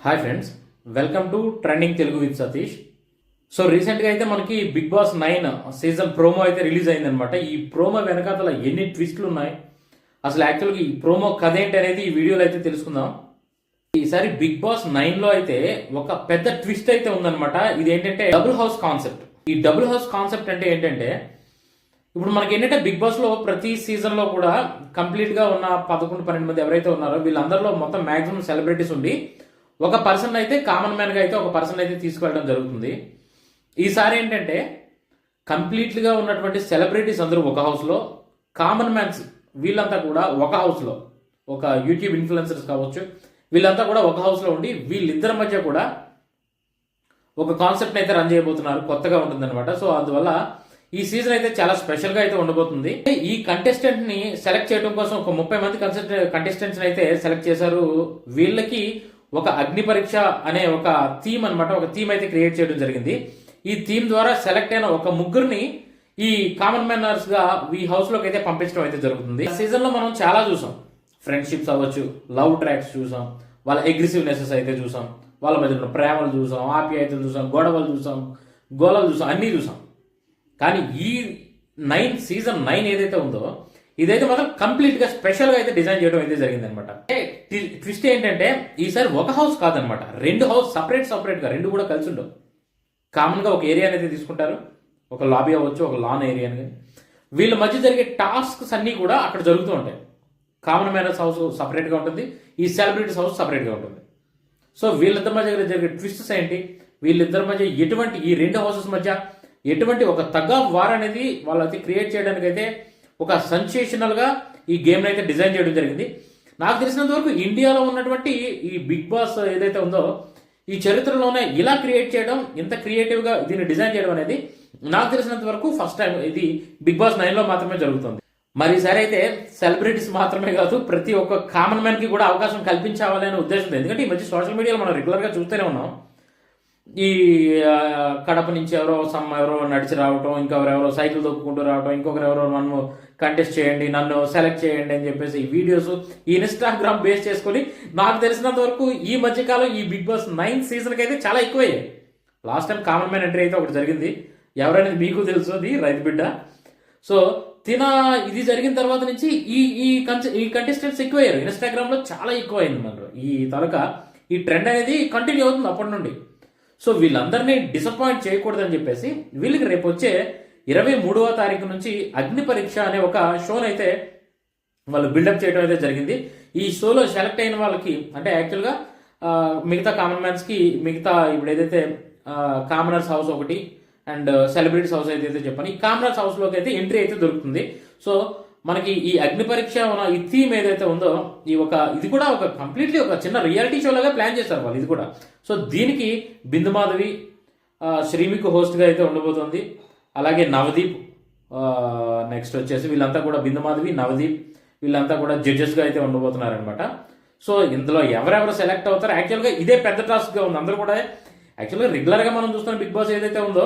Hi friends welcome to trending Telugu with Satish so రీసెంట్గా అయితే మనకి Bigg Boss nine season promo అయితే release అయిందనమాట ఈ ప్రోమో వెనకాతల ఎన్ని ట్విస్ట్లు ఉన్నాయి? అసలు యాక్చువల్గా ఈ ప్రోమో కథ ఏంటి అనేది ఈ వీడియోలో అయితే తెలుసుకుందాం. ఈసారి బిగ్ బాస్ నైన్లో అయితే ఒక పెద్ద ట్విస్ట్ అయితే ఉందన్నమాట. ఇది ఏంటంటే డబుల్ హౌస్ కాన్సెప్ట్ ఈ డబుల్ హౌస్ కాన్సెప్ట్ అంటే ఏంటంటే ఇప్పుడు మనకి ఏంటంటే బిగ్ బాస్లో ప్రతి సీజన్లో కూడా కంప్లీట్గా ఉన్న పదకొండు పన్నెండు మంది ఎవరైతే ఉన్నారో వీళ్ళందరిలో మొత్తం మాక్సిమం సెలబ్రిటీస్ ఉండి ఒక పర్సన్ అయితే కామన్ మ్యాన్గా అయితే ఒక పర్సన్ అయితే తీసుకెళ్ళడం జరుగుతుంది. ఈసారి ఏంటంటే కంప్లీట్గా ఉన్నటువంటి సెలబ్రిటీస్ అందరూ ఒక హౌస్లో కామన్ మ్యాన్స్ వీళ్ళంతా కూడా ఒక హౌస్లో ఒక యూట్యూబ్ ఇన్ఫ్లుయెన్సర్స్ కావచ్చు వీళ్ళంతా కూడా ఒక హౌస్లో ఉండి వీళ్ళిద్దరి మధ్య కూడా ఒక కాన్సెప్ట్ అయితే రన్ చేయబోతున్నారు కొత్తగా ఉంటుందన్నమాట. సో అందువల్ల ఈ సీజన్ అయితే చాలా స్పెషల్గా అయితే ఉండబోతుంది. ఈ కంటెస్టెంట్ని సెలెక్ట్ చేయడం కోసం ఒక ముప్పై మంది కన్సెప్ట్ కంటెస్టెంట్స్ అయితే సెలెక్ట్ చేశారు. వీళ్ళకి ఒక అగ్ని పరీక్ష అనే ఒక థీమ్ అనమాట ఒక థీమ్ అయితే క్రియేట్ చేయడం జరిగింది. ఈ థీమ్ ద్వారా సెలెక్ట్ అయిన ఒక ముగ్గురిని ఈ కామన్ మ్యానర్స్గా ఈ హౌస్లోకి అయితే పంపించడం అయితే జరుగుతుంది. సీజన్లో మనం చాలా చూసాం. ఫ్రెండ్షిప్స్ అవ్వచ్చు లవ్ ట్రాక్స్ చూసాం వాళ్ళ అగ్రెసివ్నెసెస్ అయితే చూసాం వాళ్ళ మధ్య ఉన్న ప్రేమలు చూసాం ఆప్యాయతలు చూసాం గొడవలు చూసాం గోళలు చూసాం అన్నీ చూసాం. కానీ ఈ నైన్ సీజన్ నైన్ ఏదైతే ఉందో ఇదైతే మాత్రం కంప్లీట్గా స్పెషల్గా అయితే డిజైన్ చేయడం అయితే జరిగింది అనమాట ట్విస్ట్ ఏంటంటే ఈసారి ఒక హౌస్ కాదనమాట. రెండు హౌస్ సపరేట్ సపరేట్గా రెండు కూడా కలిసి ఉండవు. కామన్గా ఒక ఏరియా అనేది తీసుకుంటారు. ఒక లాబీ అవ్వచ్చు ఒక లాన్ ఏరియా అని వీళ్ళ మధ్య జరిగే టాస్క్స్ అన్నీ కూడా అక్కడ జరుగుతూ ఉంటాయి. కామన్ మ్యానర్స్ హౌస్ సపరేట్గా ఉంటుంది. ఈ సెలబ్రిటీస్ హౌస్ సపరేట్గా ఉంటుంది. సో వీళ్ళిద్దరి మధ్య జరిగే ట్విస్ట్స్ ఏంటి? వీళ్ళిద్దరి మధ్య ఎటువంటి ఈ రెండు హౌసెస్ మధ్య ఎటువంటి ఒక తగ్గ వార్ అనేది వాళ్ళైతే క్రియేట్ చేయడానికి అయితే ఒక సెన్సేషనల్గా ఈ గేమ్ అయితే డిజైన్ చేయడం జరిగింది. నాకు తెలిసినంత వరకు ఇండియాలో ఉన్నటువంటి ఈ బిగ్ బాస్ ఏదైతే ఉందో ఈ చరిత్రలోనే ఇలా క్రియేట్ చేయడం ఇంత క్రియేటివ్గా దీన్ని డిజైన్ చేయడం అనేది నాకు తెలిసినంత వరకు ఫస్ట్ టైం ఇది బిగ్ బాస్ నైన్లో మాత్రమే జరుగుతుంది. మరి సరే అయితే సెలబ్రిటీస్ మాత్రమే కాదు ప్రతి ఒక్క కామన్ మ్యాన్కి కూడా అవకాశం కల్పించాలనే ఉద్దేశం ఎందుకంటే ఈ మధ్య సోషల్ మీడియాలో మనం రెగ్యులర్గా చూస్తూనే ఉన్నాం. ఈ కడప నుంచి ఎవరో సమ్ ఎవరో నడిచి రావటం ఇంకెవరెవరో సైకిల్ తొక్కుకుంటూ రావటం ఇంకొకరెవరో నన్ను కంటెస్ట్ చేయండి నన్ను సెలెక్ట్ చేయండి అని చెప్పేసి ఈ వీడియోస్ ఈ ఇన్స్టాగ్రామ్ బేస్ చేసుకొని నాకు తెలిసినంత వరకు ఈ మధ్యకాలం ఈ బిగ్ బాస్ నైన్త్ సీజన్కి అయితే చాలా ఎక్కువయ్యాయి. Last time common man entry అయితే ఒకటి జరిగింది. ఎవరనేది మీకు తెలుసు అది రైతు బిడ్డ. సో తిన ఇది జరిగిన తర్వాత నుంచి ఈ ఈ కంచె ఈ కంటెస్టెంట్స్ ఎక్కువయ్యారు. ఇన్స్టాగ్రామ్లో చాలా ఎక్కువ అయింది మనలో ఈ తలక ఈ ట్రెండ్ అనేది కంటిన్యూ అవుతుంది అప్పటి నుండి. సో వీళ్ళందరినీ డిసప్పాయింట్ చేయకూడదని చెప్పేసి వీళ్ళకి రేపు వచ్చే ఇరవై మూడవ తారీఖు నుంచి అగ్ని పరీక్ష అనే ఒక షోను అయితే వాళ్ళు బిల్డప్ చేయడం అయితే జరిగింది. ఈ షోలో సెలెక్ట్ అయిన వాళ్ళకి అంటే యాక్చువల్గా మిగతా కామన్ మ్యాన్స్కి మిగతా ఇప్పుడు ఏదైతే కామనర్స్ హౌస్ ఒకటి అండ్ సెలబ్రిటీస్ హౌస్ అయితే చెప్పాను ఈ కామనర్స్ హౌస్లోకి అయితే ఎంట్రీ అయితే దొరుకుతుంది. సో మనకి ఈ అగ్ని పరీక్ష ఉన్న ఈ థీమ్ ఏదైతే ఉందో ఈ ఒక ఇది కూడా ఒక కంప్లీట్లీ ఒక చిన్న రియాలిటీ షో లాగా ప్లాన్ చేశారు వాళ్ళు ఇది కూడా. సో దీనికి బిందు మాధవి శ్రీమికు హోస్ట్గా అయితే ఉండబోతుంది. అలాగే నవదీప్ నెక్స్ట్ వచ్చేసి వీళ్ళంతా కూడా బిందు మాధవి నవదీప్ వీళ్ళంతా కూడా జడ్జెస్గా అయితే ఉండబోతున్నారు అనమాట సో ఇందులో ఎవరెవరు సెలెక్ట్ అవుతారు యాక్చువల్గా ఇదే పెద్ద టాస్క్గా ఉంది. అందరూ కూడా యాక్చువల్గా రెగ్యులర్గా మనం చూస్తున్న బిగ్ బాస్ ఏదైతే ఉందో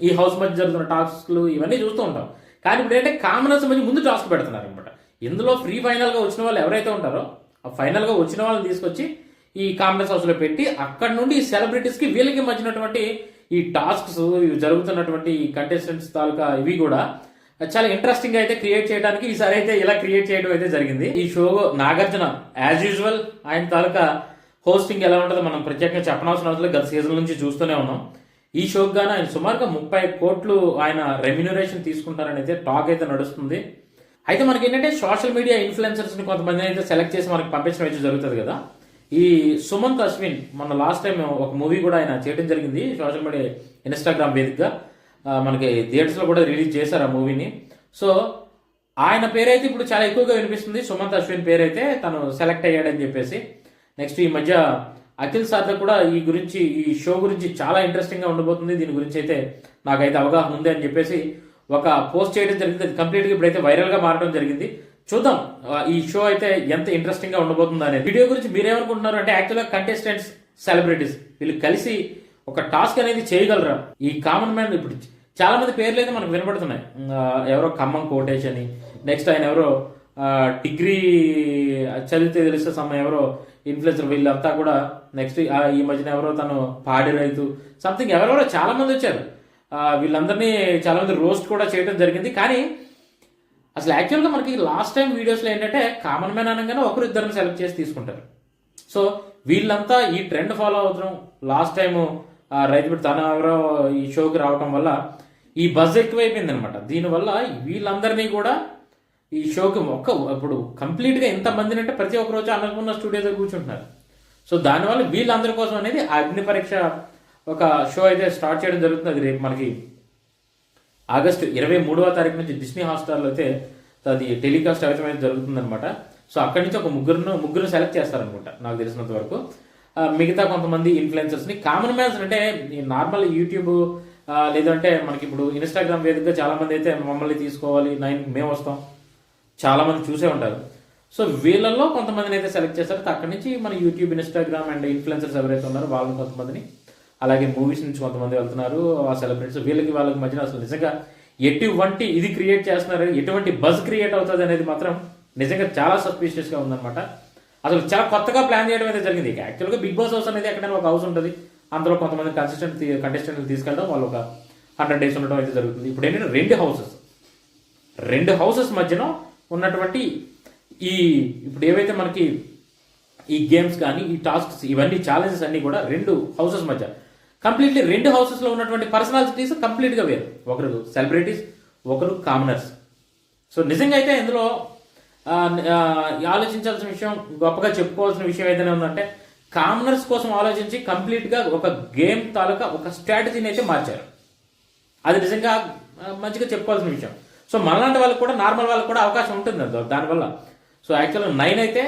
ఈ హౌస్ మధ్య జరుగుతున్న టాస్క్లు ఇవన్నీ చూస్తూ ఉంటాం. కానీ ఇప్పుడు ఏంటంటే కామనర్స్ మధ్య ముందు టాస్క్ పెడుతున్నారు అనమాట. ఇందులో ఫ్రీ ఫైనల్గా వచ్చిన వాళ్ళు ఎవరైతే ఉంటారో ఆ ఫైనల్గా వచ్చిన వాళ్ళని తీసుకొచ్చి ఈ కామనర్స్ హౌస్లో పెట్టి అక్కడ నుండి ఈ సెలబ్రిటీస్కి వీళ్ళకి మధ్యనటువంటి ఈ టాస్క్స్ ఇవి జరుగుతున్నటువంటి ఈ కంటెస్టెంట్స్ తాలూకా ఇవి కూడా చాలా ఇంట్రెస్టింగ్ అయితే క్రియేట్ చేయడానికి ఈసారి అయితే ఇలా క్రియేట్ చేయడం అయితే జరిగింది. ఈ షో నాగార్జున యాజ్ యూజువల్ ఆయన తాలూకా హోస్టింగ్ ఎలా ఉంటుందో మనం ప్రత్యేకంగా చెప్పనవసరం అవసరం గత సీజన్ నుంచి చూస్తూనే ఉన్నాం. ఈ షోకి గాను ఆయన సుమారుగా ముప్పై కోట్లు ఆయన రెమ్యూనరేషన్ తీసుకుంటారని అయితే టాక్ అయితే నడుస్తుంది. అయితే మనకి ఏంటంటే సోషల్ మీడియా ఇన్ఫ్లుయెన్సర్స్ని కొంతమంది అయితే సెలెక్ట్ చేసి మనకి పంపించడం అయితే జరుగుతుంది కదా. ఈ సుమంత్ అశ్విన్ మన లాస్ట్ టైం ఒక మూవీ కూడా ఆయన చేయడం జరిగింది సోషల్ మీడియా ఇన్స్టాగ్రామ్ వేదికగా. మనకి థియేటర్స్లో కూడా రిలీజ్ చేశారు ఆ మూవీని. సో ఆయన పేరైతే ఇప్పుడు చాలా ఎక్కువగా వినిపిస్తుంది సుమంత్ అశ్విన్ పేరైతే తను సెలెక్ట్ అయ్యాడని చెప్పేసి. నెక్స్ట్ ఈ మధ్య అఖిల్ సార్తో కూడా ఈ గురించి ఈ షో గురించి చాలా ఇంట్రెస్టింగ్గా ఉండబోతుంది. దీని గురించి అయితే నాకైతే అవగాహన ఉంది అని చెప్పేసి ఒక పోస్ట్ చేయడం జరిగింది. అది కంప్లీట్గా ఇప్పుడైతే వైరల్గా మారడం జరిగింది. చూద్దాం ఈ షో అయితే ఎంత ఇంట్రెస్టింగ్గా ఉండబోతుంది అనేది. వీడియో గురించి మీరేమనుకుంటున్నారు అంటే యాక్చువల్గా కంటెస్టెంట్స్ సెలబ్రిటీస్ వీళ్ళు కలిసి ఒక టాస్క్ అనేది చేయగలరా? ఈ కామన్ మ్యాన్ ఇప్పుడు చాలా మంది పేర్లు అయితే మనకు వినపడుతున్నాయి ఎవరో ఖమ్మం కోటేష్ అని నెక్స్ట్ ఆయన ఎవరో డిగ్రీ చదివితే తెలిస్తే సమ ఎవరో ఇన్ఫ్లుయెన్సర్ వీళ్ళంతా కూడా నెక్స్ట్ ఈ మధ్యన ఎవరో తను పాడి రైతు సంథింగ్ ఎవరెవరో చాలా మంది వచ్చారు. వీళ్ళందరినీ చాలా మంది రోస్ట్ కూడా చేయడం జరిగింది. కానీ అసలు యాక్చువల్గా మనకి లాస్ట్ టైం వీడియోస్లో ఏంటంటే కామన్ మ్యాన్ అనగానే ఒకరు ఇద్దరిని సెలెక్ట్ చేసి తీసుకుంటారు. సో వీళ్ళంతా ఈ ట్రెండ్ ఫాలో అవుతాం లాస్ట్ టైం రైతు తన ఎవరో ఈ షోకి రావటం వల్ల ఈ బజ్ ఎక్కువైపోయింది అనమాట దీనివల్ల వీళ్ళందరినీ కూడా ఈ షోకి ఒక్క ఇప్పుడు కంప్లీట్గా ఎంతమందిని అంటే ప్రతి ఒక్క రోజు అన్నపూర్ణ స్టూడియో దగ్గర కూర్చుంటున్నారు. సో దానివల్ల వీళ్ళందరి కోసం అనేది ఆ అగ్ని పరీక్ష ఒక షో అయితే స్టార్ట్ చేయడం జరుగుతుంది. అది రేపు మనకి ఆగస్టు ఇరవై మూడవ తారీఖు నుంచి డిస్నీ హాస్టల్లో అయితే అది టెలికాస్ట్ అవైతే జరుగుతుందనమాట సో అక్కడి నుంచి ఒక ముగ్గురును ముగ్గురు సెలెక్ట్ చేస్తారనమాట నాకు తెలిసినంత వరకు. మిగతా కొంతమంది ఇన్ఫ్లుయెన్సర్స్ని కామన్ మ్యాన్స్ అంటే నార్మల్ యూట్యూబ్ లేదంటే మనకి ఇప్పుడు ఇన్స్టాగ్రామ్ వేదికగా చాలామంది అయితే మమ్మల్ని తీసుకోవాలి నైన్ మేము వస్తాం. చాలామంది చూసే ఉంటారు. సో వీళ్ళల్లో కొంతమందిని అయితే సెలెక్ట్ చేస్తారు అక్కడి నుంచి మన యూట్యూబ్ ఇన్స్టాగ్రామ్ అండ్ ఇన్ఫ్లుయెన్సర్స్ ఎవరైతే ఉన్నారో వాళ్ళని కొంతమందిని అలాగే మూవీస్ నుంచి కొంతమంది వెళ్తున్నారు ఆ సెలబ్రిటీస్ వీళ్ళకి వాళ్ళకి మధ్యన అసలు నిజంగా ఎటువంటి ఇది క్రియేట్ చేస్తున్నారు ఎటువంటి బజ్ క్రియేట్ అవుతుంది అనేది మాత్రం నిజంగా చాలా సస్పీషియస్గా ఉందన్నమాట. అసలు చాలా కొత్తగా ప్లాన్ చేయడం అయితే జరిగింది. యాక్చువల్గా బిగ్ బాస్ హౌస్ అనేది ఎక్కడైనా ఒక హౌస్ ఉంటుంది. అందులో కొంతమంది కన్సిస్టెంట్ కంటెస్టెంట్లు తీసుకెళ్ళడం వాళ్ళు ఒక హండ్రెడ్ డేస్ ఉండడం అయితే జరుగుతుంది. ఇప్పుడు ఏంటంటే రెండు హౌసెస్ రెండు హౌసెస్ మధ్యన ఉన్నటువంటి ఈ ఇప్పుడు ఏవైతే మనకి ఈ గేమ్స్ కానీ ఈ టాస్క్స్ ఇవన్నీ ఛాలెంజెస్ అన్నీ కూడా రెండు హౌసెస్ మధ్య. కంప్లీట్లీ రెండు హౌసెస్లో ఉన్నటువంటి పర్సనాలిటీస్ కంప్లీట్గా వేరు. ఒకరు సెలబ్రిటీస్ ఒకరు కామనర్స్ సో నిజంగా అయితే ఇందులో ఆలోచించాల్సిన విషయం గొప్పగా చెప్పుకోవాల్సిన విషయం ఏదైనా ఉందంటే కామనర్స్ కోసం ఆలోచించి కంప్లీట్గా ఒక గేమ్ తాలూకా ఒక స్ట్రాటజీని అయితే మార్చారు. అది నిజంగా మంచిగా చెప్పుకోవాల్సిన విషయం. సో మనలాంటి వాళ్ళకి కూడా నార్మల్ వాళ్ళకి కూడా అవకాశం ఉంటుంది అది దానివల్ల. సో యాక్చువల్గా నైన్ అయితే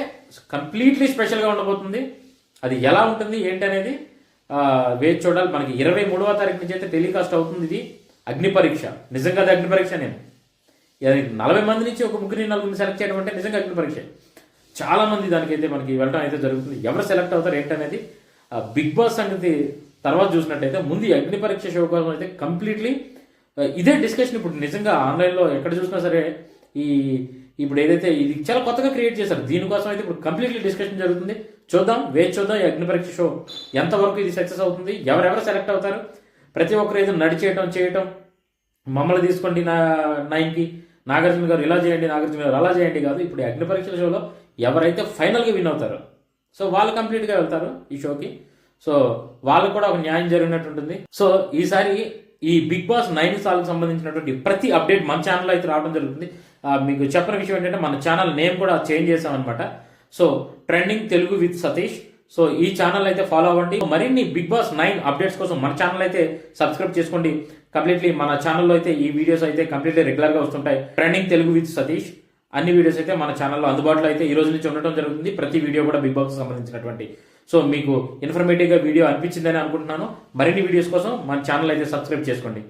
కంప్లీట్లీ స్పెషల్గా ఉండబోతుంది. అది ఎలా ఉంటుంది ఏంటి అనేది వేచి చూడాలి. మనకి ఇరవై మూడవ తారీఖు నుంచి అయితే టెలికాస్ట్ అవుతుంది ఇది. అగ్ని పరీక్ష. నిజంగా అది అగ్ని పరీక్ష నేను. ఇది నలభై మంది నుంచి ఒక ముగ్గురిని నలుగురిని సెలెక్ట్ చేయడం అంటే నిజంగా అగ్ని పరీక్ష. చాలా మంది దానికైతే మనకి వెళ్ళడం అయితే జరుగుతుంది. ఎవరు సెలెక్ట్ అవుతారు ఏంటనేది బిగ్ బాస్ సంగతి తర్వాత చూసినట్టయితే ముందు అగ్ని పరీక్ష షో కోసం అయితే కంప్లీట్లీ ఇదే డిస్కషన్ ఇప్పుడు నిజంగా ఆన్లైన్లో ఎక్కడ చూసినా సరే ఈ ఇప్పుడు ఏదైతే ఇది చాలా కొత్తగా క్రియేట్ చేశారు దీనికోసం అయితే ఇప్పుడు కంప్లీట్లీ డిస్కషన్ జరుగుతుంది. చూద్దాం వేచి చూద్దాం ఈ అగ్నిపరీక్ష షో ఎంతవరకు ఇది సక్సెస్ అవుతుంది ఎవరెవరు సెలెక్ట్ అవుతారు ప్రతి ఒక్కరు ఏదో నడిచేయటం చేయటం మమ్మల్ని తీసుకోండి నా నైన్కి నాగార్జున గారు ఇలా చేయండి నాగార్జున గారు అలా చేయండి కాదు ఇప్పుడు ఈ అగ్ని పరీక్షల షోలో ఎవరైతే ఫైనల్గా విన్ అవుతారు సో వాళ్ళు కంప్లీట్గా వెళ్తారు ఈ షోకి సో వాళ్ళకు కూడా ఒక న్యాయం జరిగినట్టు ఉంటుంది. సో ఈసారి ఈ బిగ్ బాస్ నైన్ సార్లకు సంబంధించినటువంటి ప్రతి అప్డేట్ మన ఛానల్లో అయితే రావడం జరుగుతుంది. మీకు చెప్పిన విషయం ఏంటంటే మన ఛానల్ నేమ్ కూడా చేంజ్ చేసామన్నమాట so trending Telugu with Satish so ఈ ఛానల్ అయితే ఫాలో అవ్వండి. మరిన్ని బిగ్ బాస్ నైన్ అప్డేట్స్ కోసం మన ఛానల్ అయితే సబ్స్క్రైబ్ చేసుకోండి. కంప్లీట్లీ మన ఛానల్లో అయితే ఈ వీడియోస్ అయితే కంప్లీట్లీ రెగ్యులర్గా వస్తుంటాయి. ట్రెండింగ్ తెలుగు విత్ సతీష్ అన్ని వీడియోస్ అయితే మన ఛానల్లో అందుబాటులో అయితే ఈ రోజు నుంచి ఉండటం జరుగుతుంది. ప్రతి వీడియో కూడా బిగ్ బాస్ సంబంధించినటువంటి సో మీకు ఇన్ఫర్మేటివ్గా వీడియో అనిపించిందని అనుకుంటున్నాను. మరిన్ని వీడియోస్ కోసం మన ఛానల్ అయితే సబ్స్క్రైబ్ చేసుకోండి.